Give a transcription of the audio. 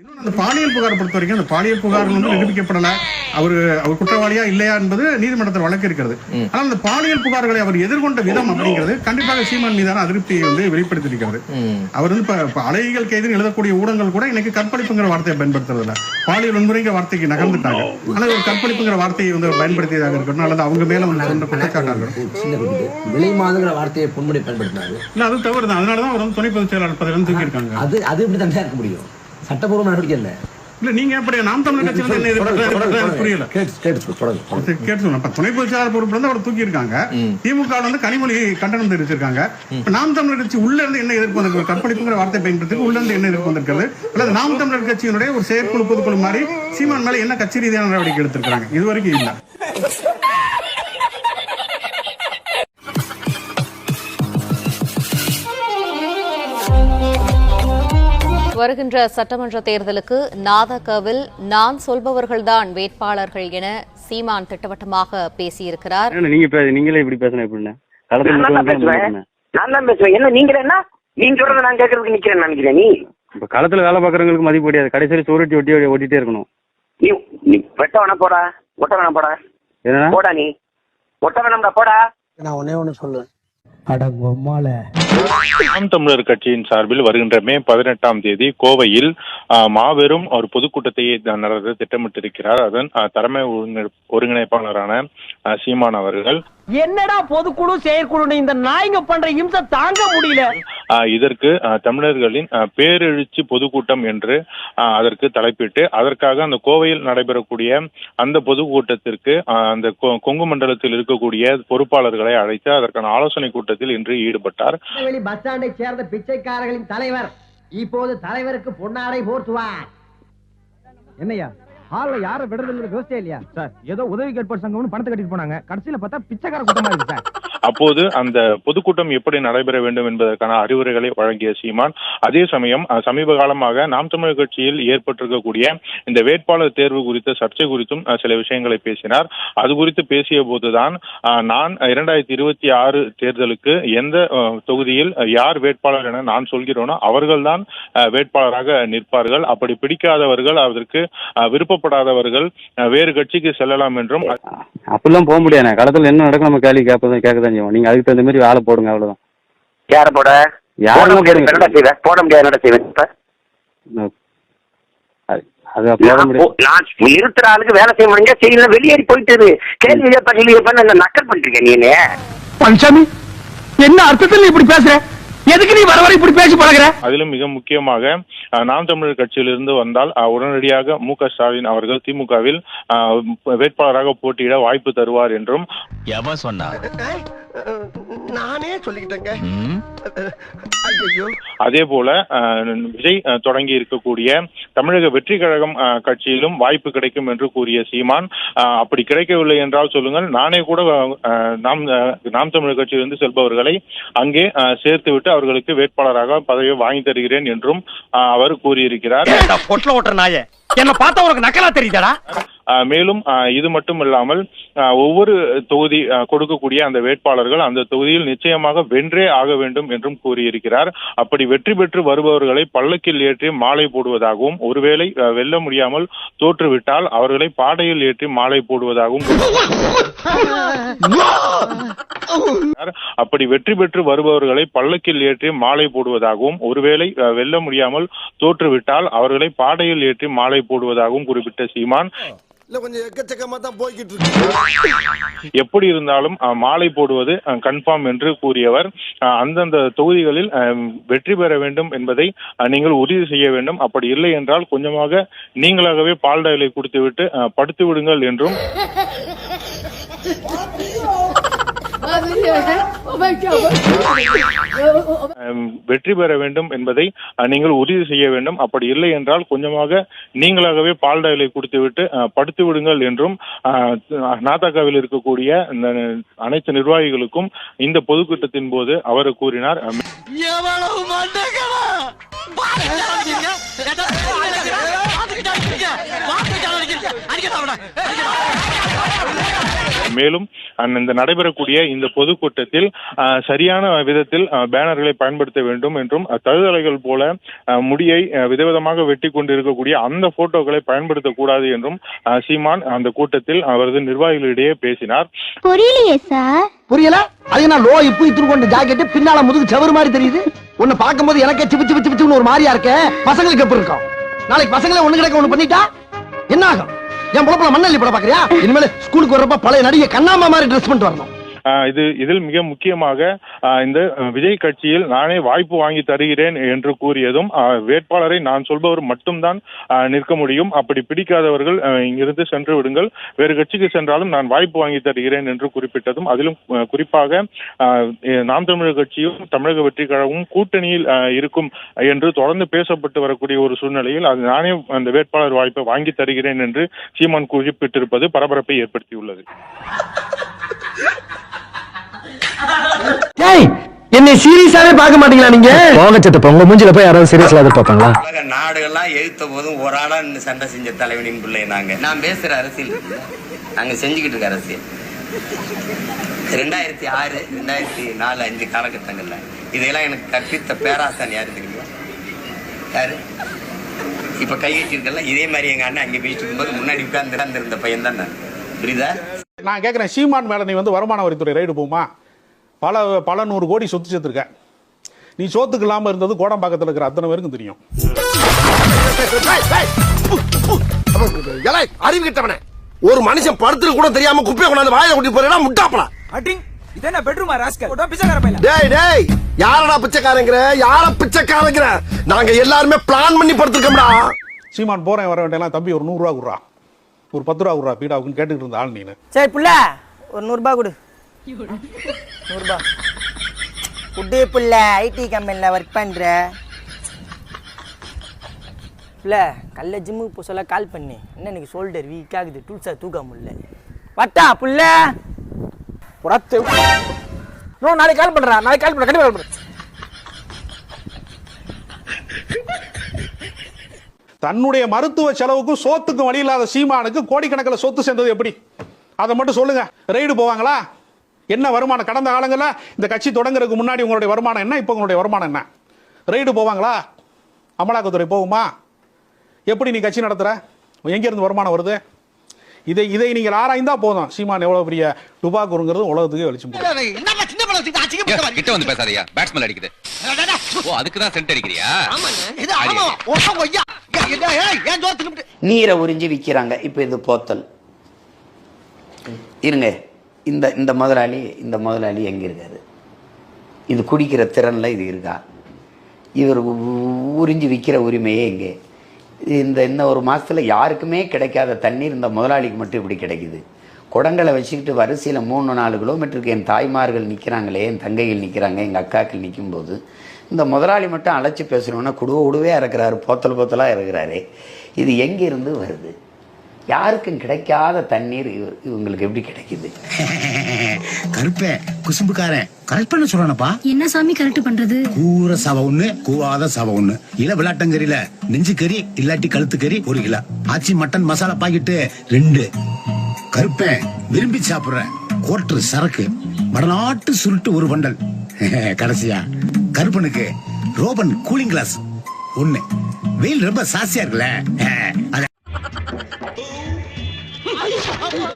இன்னொன்னு அந்த பாலியல் புகார் பொறுத்த வரைக்கும் அந்த பாலியல் புகார் வந்து நிரூபிக்கப்படல. அவர் அவர் குற்றவாளியா இல்லையா என்பது நீதிமன்றத்தில் வழக்கு இருக்கிறது. ஆனால் அந்த பாலியல் புகார்களை அவர் எதிர்கொண்ட விதம் அப்படிங்கிறது கண்டிப்பாக சீமான் மீதான அதிருப்தியை வந்து வெளிப்படுத்தியிருக்கிறது. அவர் வந்து இப்ப அலைகள் கைது எழுதக்கூடிய ஊடகங்கள் கூட இன்னைக்கு கற்பழிப்புங்கிற வார்த்தையை பயன்படுத்துறது இல்ல பாலியல் வன்முறைங்கிற வார்த்தைக்கு நகர்ந்துட்டாங்க. ஆனால் ஒரு கற்பழிப்புங்கிற வார்த்தையை வந்து பயன்படுத்தியதாக இருக்கட்டும் அல்லது அவங்க மேல வந்து கொண்ட குற்றச்சாட்டாக குட்டிக்கு விலை மாதுங்கிற வார்த்தையை பொன்முடி பயன்படுத்தினாரு இல்ல அது தவறு தான் அதனால தான் அவர் வந்து துணை பொதுச் செயலாளர் பதவியிலிருந்து தூக்கியிருக்காங்க. அது அது எப்படி தண்டனை இருக்க முடியும். சட்டப்பூர்வ நடவடிக்கை இல்லை இல்ல நீங்க எப்படி நாம் தமிழர் கட்சி வந்து என்ன புரியல. கேட்டு துணை பொதுச் செயலாளர் பொறுப்புல இருந்து அவர் தூக்கி இருக்காங்க. திமுக வந்து கனிமொழி கண்டனம் தெரிவிச்சிருக்காங்க. இப்ப நாம் தமிழர் கட்சி உள்ள இருந்து என்ன எதிர்ப்பு வந்திருக்கு? கற்பழிப்புங்கிற வார்த்தை பயன்படுத்தி உள்ள இருந்து என்ன எதிர்ப்பு வந்திருக்கிறது? அல்லது நாம் தமிழர் கட்சியினுடைய ஒரு செயற்குழு பொதுக்குழு மாதிரி சீமான் மேல என்ன கட்சி ரீதியான நடவடிக்கை எடுத்திருக்காங்க இது வரைக்கும் இல்ல. வருகின்ற சட்டமன்ற தேர்தலுக்கு நாதகவில் நான் சொல்பவர்கள்தான் வேட்பாளர்கள் என சீமான் திட்டவட்டமாக பேசியிருக்கிறார். என்ன நீங்க நீங்களே இப்படி பேசணும் எப்படின்னு நான் தான் பேசுவேன். பேசணும். நான் தான் பேசுவேன். என்ன நீங்க என்ன? நீங்க சொல்றத நான் கேட்கறதுக்கு நிக்கிறேன் நினைக்கிறேன். நீ? இப்ப களத்துல வேலை பாக்குறவங்களுக்கு மதிப்பு கிடையாது. கடைசியில் சோறுட்டி ஒட்டி ஒட்டி- ஒட்டிட்டே இருக்கணும். நீ நீ வெட்ட வேணா போடா. ஒட்ட வேணா போடா போடா நீ. ஒட்ட வேணாம்டா போடா. நான் ஒன்னே ஒண்ணு சொல்லுவேன். நாம் தமிழர் கட்சியின் சார்பில் வருகின்ற மே பதினெட்டாம் தேதி கோவையில் மாபெரும் ஒரு பொதுக்கூட்டத்தை நடத்த திட்டமிட்டிருக்கிறார். அதன் தலைமை ஒருங்கிணைப்பாளரான சீமான் அவர்கள். என்னடா பொதுக்குழு செயற்குழு இந்த நாய்ங்க பண்ற இம்சை தாங்க முடியல. இதற்கு தமிழர்களின் பேரெழுச்சி பொதுக்கூட்டம் என்று அதற்கு தலைப்பிட்டு அதற்காக அந்த கோவையில் நடைபெறக்கூடிய அந்த பொதுக்கூட்டத்திற்கு அந்த கொ- கொங்கு மண்டலத்தில் இருக்கக்கூடிய பொறுப்பாளர்களை அழைத்து அதற்கான ஆலோசனை கூட்டத்தில் இன்று ஈடுபட்டார். வெளி பஸ் ஸ்டாண்டை சேர்ந்த பிச்சைக்காரர்களின் தலைவர் இப்போது தலைவருக்கு பொன்னாடை போர்த்துவார். என்னையா ஹால்ல யார விடுறதுங்கிற யோசிச்சே இல்லையா? சார் ஏதோ உதவி கேட்பார் சங்கம்னு பணத்தை கட்டிட்டு போனாங்க. கடைசியில பார்த்தா பிச்சைக்கார கூட்டமா இருக்கு சார். அப்போது அந்த பொதுக்கூட்டம் எப்படி நடைபெற வேண்டும் என்பதற்கான அறிவுரைகளை வழங்கிய சீமான் அதே சமயம் சமீப காலமாக நாம் தமிழர் கட்சியில் ஏற்பட்டிருக்கக்கூடிய இந்த வேட்பாளர் தேர்வு குறித்த சர்ச்சை குறித்தும் சில விஷயங்களை பேசினார். அது குறித்து பேசிய போதுதான் நான் இரண்டாயிரத்தி இருபத்தி ஆறு தேர்தலுக்கு எந்த தொகுதியில் யார் வேட்பாளர் என நான் சொல்கிறோனோ அவர்கள்தான் வேட்பாளராக நிற்பார்கள். அப்படி பிடிக்காதவர்கள் அதற்கு அஹ், விருப்பப்படாதவர்கள் அஹ், வேறு கட்சிக்கு செல்லலாம் என்றும் அப்படிலாம் போக முடியாது. களத்தில் என்ன நடக்கும் நம்ம கேள்வி கேட்பதான் கேட்கதான் செய்வோம். நீங்க அதுக்கு தகுந்த மாதிரி வேலை போடுங்க அவ்வளவுதான். யார போட? யாரை போட முடியாது. போடுங்க. என்னடா செய்வேன் போட முடியாது. என்னடா செய்வேன் இப்ப? அது- நான் நான் இருக்கிற ஆளுக்கு வேலை செய்ய முடிஞ்சா செய்யல வெளியேறி போயிட்டு கேள்வி கேட்பா இந்த நக்கல் பண்ணிருக்கேன் நீ என்னைய. பழனிசாமி என்ன அர்த்தத்தில் நீ இப்படி பேசுற? எதுக்கு நீ வர வர இப்படி பேசி பழகுற? அதிலும் மிக முக்கியமாக நாம் தமிழர் கட்சியிலிருந்து வந்தால் உடனடியாக மு க ஸ்டாலின் அவர்கள் திமுகவில் வேட்பாளராக போட்டியிட வாய்ப்பு தருவார் என்றும் எவன் சொன்னா நானே சொல்லிக்கிட்டேங்க. அதே போல விஜய் தொடங்கி இருக்கக்கூடிய தமிழக வெற்றி கழகம் கட்சியிலும் வாய்ப்பு கிடைக்கும் என்று கூறிய சீமான் அப்படி கிடைக்கவில்லை என்றால் சொல்லுங்கள் நானே கூட நாம் நாம் தமிழர் கட்சியிலிருந்து செல்பவர்களை அங்கே அஹ், சேர்த்துவிட்டு அவர்களுக்கு வேட்பாளராக பதவியை வாங்கி தருகிறேன் என்றும் அவர் கூறியிருக்கிறார். பொட்டில ஓட்டுற நாய? என்ன பார்த்தா உனக்கு நக்கலா தெரியுதாடா? மேலும் இது மட்டும் இல்லாமல் ஒவ்வொரு தொகுதி கொடுக்கக்கூடிய அந்த வேட்பாளர்கள் அந்த தொகுதியில் நிச்சயமாக வென்றே ஆக வேண்டும் என்றும் கூறியிருக்கிறார். அப்படி வெற்றி பெற்று வருபவர்களை பல்லக்கில் ஏற்றி மாலை போடுவதாகவும் ஒருவேளை வெல்ல முடியாமல் தோற்றுவிட்டால் அவர்களை பாடையில் ஏற்றி மாலை போடுவதாகவும் அப்படி வெற்றி பெற்று வருபவர்களை பல்லக்கில் ஏற்றி மாலை போடுவதாகவும் ஒருவேளை வெல்ல முடியாமல் தோற்றுவிட்டால் அவர்களை பாடையில் ஏற்றி மாலை போடுவதாகவும் குறிப்பிட்ட சீமான் இல்ல கொஞ்சம் எக்கச்சக்கமா தான் போய்கிட்டு இருக்கு. எப்படி இருந்தாலும் மாலை போடுவது கன்ஃபார்ம் என்று கூறியவர். அந்தந்த தொகுதிகளில் அஹ், வெற்றி பெற வேண்டும் என்பதை நீங்கள் உறுதி செய்ய வேண்டும். அப்படி இல்லை என்றால் கொஞ்சமாக நீங்களாகவே பால் டயலை குடித்துவிட்டு படுத்து விடுங்கள் என்றும். வெற்றி பெற வேண்டும் என்பதை நீங்கள் உறுதி செய்ய வேண்டும். அப்படி இல்லை என்றால் கொஞ்சமாக நீங்களாகவே பால் டயலை கொடுத்துவிட்டு படுத்து விடுங்கள் என்றும் நாதாக்காவில் நாதகாவில் இருக்கக்கூடிய இந்த அனைத்து நிர்வாகிகளுக்கும் இந்த பொதுக்கூட்டத்தின் போது அவர் கூறினார். அடிக்க மேலும் இந்த நடைபெறக்கூடிய இந்த பொதுக்கூட்டத்தில் சரியான விதத்தில் பேனர்களை பயன்படுத்த வேண்டும் என்றும் தழுதலைகள் போல முடியை விதவிதமாக வெட்டி கொண்டிருக்கக்கூடிய அந்த போட்டோக்களை பயன்படுத்தக்கூடாது என்றும் அஹ், சீமான் அந்த கூட்டத்தில் அவரது நிர்வாகிகளிடையே பேசினார். புரியலையே சார். புரியல? அது நான் லோ இப்பு இத்துரு கொண்ட ஜாக்கெட் பின்னால முதுகு சவறு மாதிரி தெரியுது? உன்னை பார்க்கும்போது எனக்கே சிப்பு சிப்பு சிப்புன்னு ஒரு மாதிரியா இருக்க? பசங்களுக்கு எப்படி இருக்கும்? நாளைக்கு பசங்களே ஒண்ணு கிடக்க ஒண்ணு பண்ணிட்டா? என்ன ஆகும்? என் புலப்பல மண்ணல்லி படம் பாக்குறியா? இனிமேல் ஸ்கூலுக்கு வர்றப்ப பழைய நடிகை கண்ணாம மாதிரி ட்ரெஸ் பண்ணிட்டு வரணும். இது இதில் மிக முக்கியமாக இந்த விஜய் கட்சியில் நானே வாய்ப்பு வாங்கி தருகிறேன் என்று கூறியதும் வேட்பாளரை நான் சொல்பவர் மட்டும்தான் நிற்க முடியும். அப்படி பிடிக்காதவர்கள் இங்கிருந்து சென்று விடுங்கள். வேறு கட்சிக்கு சென்றாலும் நான் வாய்ப்பு வாங்கி தருகிறேன் என்று குறிப்பிட்டதும் அதிலும் குறிப்பாக ஆஹ், நாம் தமிழர் கட்சியும் தமிழக வெற்றி கழகமும் கூட்டணியில் இருக்கும் என்று தொடர்ந்து பேசப்பட்டு வரக்கூடிய ஒரு சூழ்நிலையில் அது நானே அந்த வேட்பாளர் வாய்ப்பை வாங்கி தருகிறேன் என்று சீமான் குறிப்பிட்டிருப்பது பரபரப்பை ஏற்படுத்தியுள்ளது. என்னை சீரியஸாவே பார்க்க மாட்டீங்களா நீங்க? போகச்சத்த உங்க மூஞ்சில போய் யாராவது சீரியஸ்ல எதிர்பார்ப்பாங்களா? உலக நாடுகள்லாம் எழுத்த போதும் ஒரு ஆளா நின்னு சண்டை செஞ்ச தலைவனின் பிள்ளை நாங்க. நான் பேசுற அரசியல். இருக்குல்ல, நாங்க செஞ்சுக்கிட்டு இருக்க அரசியல். ரெண்டாயிரத்தி ஆறு ரெண்டாயிரத்தி நாலு அஞ்சு காலகட்டங்கள்ல இதையெல்லாம் எனக்கு கற்பித்த பேராசான் யாரு தெரியுமா? யாரு? இப்ப கையெட்டிருக்கல இதே மாதிரி எங்க அண்ணன் அங்க பேசிட்டு இருக்கும்போது முன்னாடி உட்கார்ந்து இருந்த பையன் தான் நான். புரியுதா? நான் கேட்குறேன் சீமான் மேலே நீ வந்து வருமான வரித்துறை ரைடு போமா பல பல நூறு கோடி சொத்து சேர்த்துருக்க நீ சோத்துக்கு இல்லாமல் இருந்தது கோடம்பாக்கத்தில் இருக்கிற அத்தனை பேருக்கும் தெரியும் அறிவு கிட்டவனே ஒரு மனுஷன் படுத்துட்டு கூட தெரியாம குப்பையை கொண்டாந்து வாயில கூட்டி போறா முட்டாப்பலாம் அட்டிங் இது என்ன பெட்ரூமா ராஸ்கல் பிச்சைக்கார பையல டேய் டேய் யாரடா பிச்சைக்காரங்கிற யார பிச்சைக்காரங்கிற நாங்க எல்லாருமே பிளான் பண்ணி படுத்துருக்கோம்டா சீமான் போகிறேன் வர வேண்டியெல்லாம் தம்பி ஒரு நூறுரூவா குடுறா ஒரு பத்து ரூபா குடுறா பீடாவுக்குன்னு கேட்டுக்கிட்டு இருந்த ஆள் நீனு. சரி புள்ள ஒரு நூறுபா கொடு. நூறுபா. குட்டு புள்ள ஐடி கம்பெனியில் ஒர்க் பண்ணுற புள்ள கல்ல ஜிம்முக்கு போக சொல்ல கால் பண்ணு. என்ன எனக்கு ஷோல்டர் வீக் ஆகுது டூல்ஸா தூக்க முடியல. வட்டா புள்ள. புறத்து. நோ நாளைக்கு கால் பண்ணுறா நாளைக்கு கால் பண்ண கண்டிப்பாக கால் பண்ணுறேன் தன்னுடைய மருத்துவ செலவுக்கும் சோத்துக்கும் வழி இல்லாத சீமானுக்கு கோடிக்கணக்கில் சொத்து சேர்ந்தது எப்படி? அதை மட்டும் சொல்லுங்க. ரெய்டு போவாங்களா? என்ன வருமானம் கடந்த காலங்களில் இந்த கட்சி தொடங்குறதுக்கு முன்னாடி உங்களுடைய வருமானம் என்ன? இப்போ உங்களுடைய வருமானம் என்ன? ரெய்டு போவாங்களா? அமலாக்கத்துறை போகுமா? எப்படி நீ கட்சி நடத்துற? எங்கேருந்து வருமானம் வருது? இதை இதை நீங்கள் ஆராய்ந்தா போதும். சீமான் எவ்வளோ பெரிய டுபாக்குங்கிறது உலகத்துக்கு வெளிச்சம் கிட்ட வந்து பேசாதயா பேட்ஸ்மேன் அடிக்குது. ஓ அதுக்கு தான் சென்ட் அடிக்கிறியா நீரை உறிஞ்சி விற்கிறாங்க இப்போ இது போத்தல். இருங்க. இந்த இந்த முதலாளி இந்த முதலாளி எங்கே இருக்காரு? இது குடிக்கிற திறனில் இது இருக்கா? இவர் உ- உறிஞ்சி விற்கிற உரிமையே எங்கே? இந்த இந்த ஒரு மாதத்தில் யாருக்குமே கிடைக்காத தண்ணீர் இந்த முதலாளிக்கு மட்டும் இப்படி கிடைக்குது. குடங்களை வச்சுக்கிட்டு வரிசையில் மூணு நாலு கிலோமீட்டருக்கு என் தாய்மார்கள் நிற்கிறாங்களே என் தங்கைகள் நிற்கிறாங்க எங்கள் அக்காக்கள் நிற்கும்போது இந்த முதலாளி மட்டும் அழைச்சி பேசணுன்னா குடுவ உடுவே இறக்குறாரு போத்தல் போத்தலாக இறக்குறாரு இது எங்கிருந்து வருது? யாருக்கும் கிடைக்காத தண்ணீர் இவ- இவங்களுக்கு எப்படி கிடைக்குது? கருப்பே குசும்புக்காரன். கரெக்ட் பண்ண சொல்றானப்பா. என்ன சாமி கரெக்ட் பண்றது? கூற சவ ஒண்ணு கூவாத சவ ஒண்ணு. இல விளாட்டங்கறியில நெஞ்சு கறி இல்லாட்டி கழுத்து கறி ஒரு kilo Aachi mutton masala packet ரெண்டு. கருப்பேன் விரும்பி சாப்பிடுறேன். கோட்ரு சரக்கு. வடநாட்டு சுருட்டு ஒரு பண்டல். கடைசியா. கருப்பனுக்கு ரோபன் கூலிங் கிளாஸ் ஒண்ணு. வெயில் ரொம்ப சாசியா இருக்குல்ல.